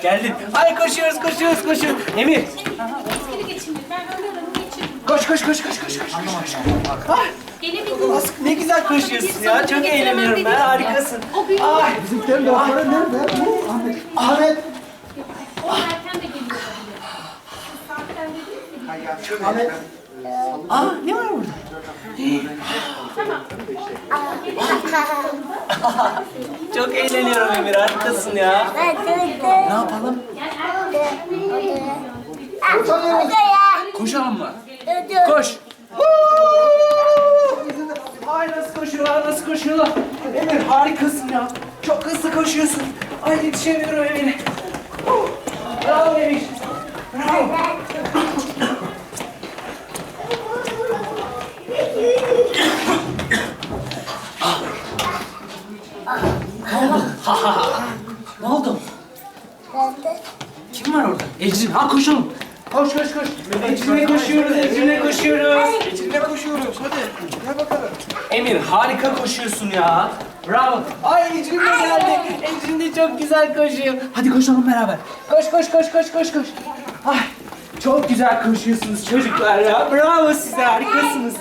Geldin. Ay koşuyoruz, koşuyoruz, koşuyoruz. Emir. Etkili geçindir. Ben alıyorum, geçiririm. Koş, koş, koş, koş, koş, koş. Ah, Gelebildin. Ask, ne güzel koşuyorsun ya. Çok eğleniyorum ben. Harikasın. O büyük. Ay. Bizimkilerin lafları nerede? Ahmet. Ahmet. O erken de geliyor. Siz saatten de değil mi? Ahmet. Burada? Çok eğleniyorum Emir. Harikasın ya. Ne yapalım? Koşalım mı? Koş. Ay nasıl koşuyorlar, nasıl koşuyorlar? Emir harikasın ya. Çok hızlı koşuyorsun. Ay yetişemiyorum Emir. Bravo Emir. Bravo. Ne oldu? Kim var orada? Ecrin. Ha koşalım. Koş koş koş. Ecrin'e koşuyoruz, Ecrin'e koşuyoruz. Ecrin'e koşuyoruz. Hadi. Gel bakalım. Emir harika koşuyorsun ya. Bravo. Ay Ecrin de geldi. Ecrin de çok güzel koşuyor. Hadi koşalım beraber. Koş koş koş koş koş koş. Ay çok güzel koşuyorsunuz çocuklar ya. Bravo size harikasınız.